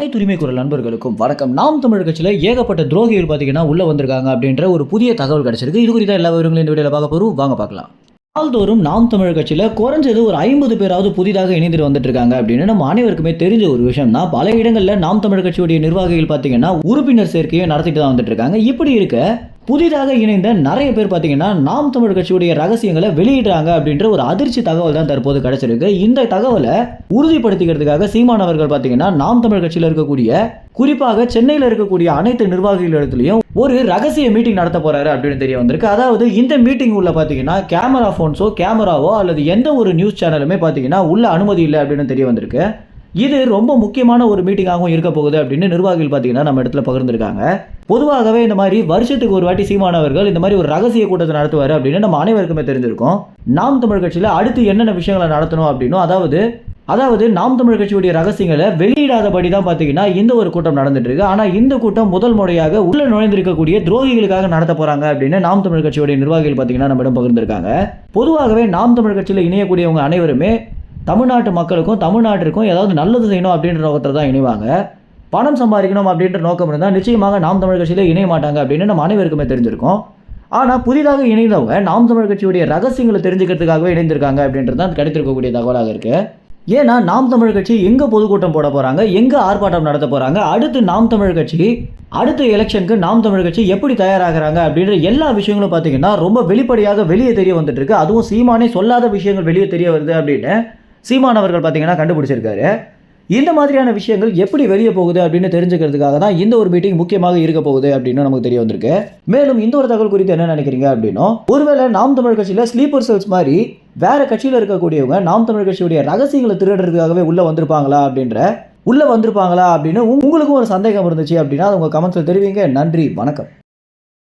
அனைத்து உரிமை குரல் நண்பர்களுக்கும் வணக்கம். நாம் தமிழ் கட்சியில் ஏகப்பட்ட துரோகிகள் பார்த்தீங்கன்னா உள்ள வந்திருக்காங்க அப்படின்ற ஒரு புதிய தகவல் கிடைச்சிருக்கு. இது குறித்த எல்லா விவரங்களும் இந்த வீடியோவில் பார்க்க போகிறோம் வாங்க பார்க்கலாம். நாள்தோறும் நாம் தமிழ் கட்சியில் குறைஞ்சது ஒரு ஐம்பது பேராவது புதிதாக இணைந்துட்டு வந்துட்டு இருக்காங்க அப்படின்னு நம்ம அனைவருக்குமே தெரிஞ்ச ஒரு விஷயம் தான். பல இடங்களில் நாம் தமிழ் கட்சியுடைய நிர்வாகிகள் பார்த்தீங்கன்னா உறுப்பினர் சேர்க்கையை நடத்திட்டு தான் வந்துட்டு இருக்காங்க இப்படி இருக்க புதிதாக இணைந்த நிறைய பேர் பார்த்தீங்கன்னா நாம் தமிழ் கட்சியுடைய ரகசியங்களை வெளியிடுறாங்க அப்படின்ற ஒரு அதிர்ச்சி தகவல் தான் தற்போது கிடைச்சிருக்கு. இந்த தகவலை உறுதிப்படுத்திக்கிறதுக்காக சீமான் அவர்கள் பார்த்தீங்கன்னா நாம் தமிழ் கட்சியில் இருக்கக்கூடிய குறிப்பாக சென்னையில் இருக்கக்கூடிய அனைத்து நிர்வாகிகளிடத்துலையும் ஒரு ரகசிய மீட்டிங் நடத்த போறாரு அப்படின்னு தெரிய வந்திருக்கு. அதாவது இந்த மீட்டிங் உள்ள பார்த்தீங்கன்னா கேமரா ஃபோன்ஸோ கேமராவோ அல்லது எந்த ஒரு நியூஸ் சேனலுமே பார்த்தீங்கன்னா உள்ள அனுமதி இல்லை அப்படின்னு தெரிய வந்திருக்கு. இது ரொம்ப முக்கியமான ஒரு மீட்டிங்காகவும் இருக்க போகுது அப்படின்னு நிர்வாகிகள் பார்த்தீங்கன்னா நம்ம இடத்துல பகிர்ந்துருக்காங்க. பொதுவாகவே இந்த மாதிரி வருஷத்துக்கு ஒரு வாட்டி சீமானவர்கள் இந்த மாதிரி ஒரு ரகசிய கூட்டத்தை நடத்துவார் அப்படின்னு நம்ம அனைவருக்குமே தெரிஞ்சிருக்கும். நாம் தமிழ் கட்சியில் அடுத்து என்னென்ன விஷயங்களை நடத்தணும் அப்படின்னும் அதாவது அதாவது நாம் தமிழ் கட்சியுடைய ரகசியங்களை வெளியிடாதபடி தான் பார்த்தீங்கன்னா இந்த ஒரு கூட்டம் நடந்துட்டு இருக்கு ஆனால் இந்த கூட்டம் முதல் முறையாக உள்ள நுழைந்திருக்கக்கூடிய துரோகிகளுக்காக நடத்த போறாங்க அப்படின்னு நாம் தமிழ் கட்சியுடைய நிர்வாகிகள் பார்த்தீங்கன்னா நம்மிடம் பகிர்ந்திருக்காங்க. பொதுவாகவே நாம் தமிழ் கட்சியில் இணையக்கூடியவங்க அனைவருமே தமிழ்நாட்டு மக்களுக்கும் தமிழ்நாட்டிற்கும் ஏதாவது நல்லது செய்யணும் அப்படின்ற நோக்கத்தில் தான் இணைவாங்க. பணம் சம்பாதிக்கணும் அப்படின்ற நோக்கம் இருந்தால் நிச்சயமாக நாம் தமிழ் கட்சியில் இணைய மாட்டாங்க அப்படின்னு நம்ம அனைவருக்குமே தெரிஞ்சிருக்கும். ஆனால் புதிதாக இணைந்தவங்க நாம் தமிழ் கட்சியுடைய ரகசியங்களை தெரிஞ்சுக்கிறதுக்காகவே இணைந்திருக்காங்க அப்படின்றது தான் கிடைத்திருக்கக்கூடிய தகவலாக இருக்குது ஏன்னா நாம் தமிழ் கட்சி எங்கே பொதுக்கூட்டம் போட போகிறாங்க எங்கே ஆர்ப்பாட்டம் நடத்த போகிறாங்க அடுத்து நாம் தமிழ் கட்சி அடுத்த எலெக்ஷனுக்கு நாம் தமிழ் கட்சி எப்படி தயாராகிறாங்க அப்படின்ற எல்லா விஷயங்களும் பார்த்தீங்கன்னா ரொம்ப வெளிப்படையாக வெளியே தெரிய வந்துட்டுருக்கு. அதுவும் சீமானே சொல்லாத விஷயங்கள் வெளியே தெரிய வருது அப்படின்னு சீமான் அவர்கள் பார்த்தீங்கன்னா கண்டுபிடிச்சிருக்காரு. இந்த மாதிரியான விஷயங்கள் எப்படி வெளியே போகுது அப்படின்னு தெரிஞ்சுக்கிறதுக்காக தான் இந்த ஒரு மீட்டிங் முக்கியமாக இருக்க போகுது அப்படின்னு நமக்கு தெரிய வந்திருக்கு. மேலும் இந்த ஒரு தகவல் குறித்து என்ன நினைக்கிறீங்க அப்படின்னா ஒருவேளை நாம் தமிழ் கட்சியில் ஸ்லீப்பர் செல்ஸ் மாதிரி வேற கட்சியில் இருக்கக்கூடியவங்க நாம் தமிழ் கட்சியுடைய ரகசியங்களை திருடுறதுக்காகவே உள்ள வந்திருப்பாங்களா அப்படின்ற உள்ள வந்திருப்பாங்களா அப்படின்னு உங்களுக்கும் ஒரு சந்தேகம் இருந்துச்சு அப்படின்னா அது உங்க கமெண்ட்ஸில் தெரிவிங்க. நன்றி வணக்கம்.